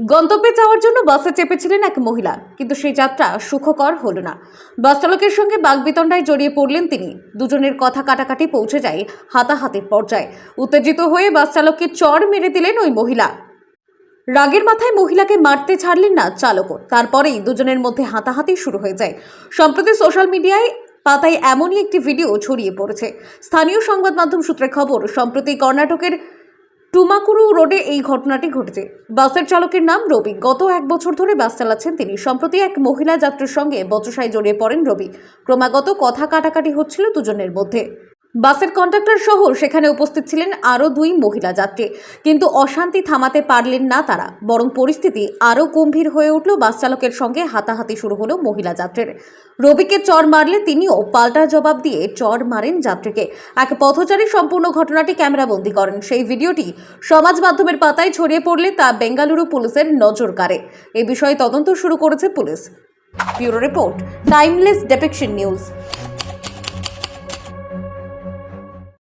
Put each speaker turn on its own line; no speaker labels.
গন্তব্যে যাওয়ার জন্য বাসে চেপেছিলেন এক মহিলা, কিন্তু সেই যাত্রা সুখকর হলো না। বাস চালকের সঙ্গে বাগবিতণ্ডায় জড়িয়ে পড়লেন তিনি। দুজনের কথা কাটাকাটি পৌঁছে যায় হাতাহাতির পর্যায়ে। উত্তেজিত হয়ে বাস চালককে চড় মেরে দিলেন ওই মহিলা। রাগের মাথায় মহিলাকে মারতে ছাড়লেন না চালকও তারপরেই দুজনের মধ্যে হাতাহাতি শুরু হয়ে যায়। সম্প্রতি সোশ্যাল মিডিয়ায় পাতায় এমনই একটি ভিডিও ছড়িয়ে পড়েছে। স্থানীয় সংবাদ মাধ্যম সূত্রে খবর, সম্প্রতি কর্ণাটকের টুমাকুরু রোডে এই ঘটনাটি ঘটেছে। বাসের চালকের নাম রবি। গত এক বছর ধরে বাস চালাচ্ছেন তিনি। সম্প্রতি এক মহিলা যাত্রীর সঙ্গে বচসায় জড়িয়ে পড়েন রবি। ক্রমাগত কথা কাটাকাটি হচ্ছিল দুজনের মধ্যে। বাসের কন্ডাক্টর সহ সেখানে উপস্থিত ছিলেন আরও দুই মহিলা যাত্রী। কিন্তু অশান্তি থামাতে পারলেন না তারা, বরং পরিস্থিতি আরও গম্ভীর হয়ে উঠল বাস চালকের সঙ্গে হাতাহাতি শুরু হলো মহিলা যাত্রীর। রবিকে চর মারলে তিনিও পাল্টা জবাব দিয়ে চর মারেন যাত্রীকে। এক পথচারী সম্পূর্ণ ঘটনাটি ক্যামেরাবন্দি করেন। সেই ভিডিওটি সমাজ মাধ্যমের পাতায় ছড়িয়ে পড়লে তা বেঙ্গালুরু পুলিশের নজর কাড়ে। এ বিষয়ে তদন্ত শুরু করেছে police. Bureau report, timeless depiction news.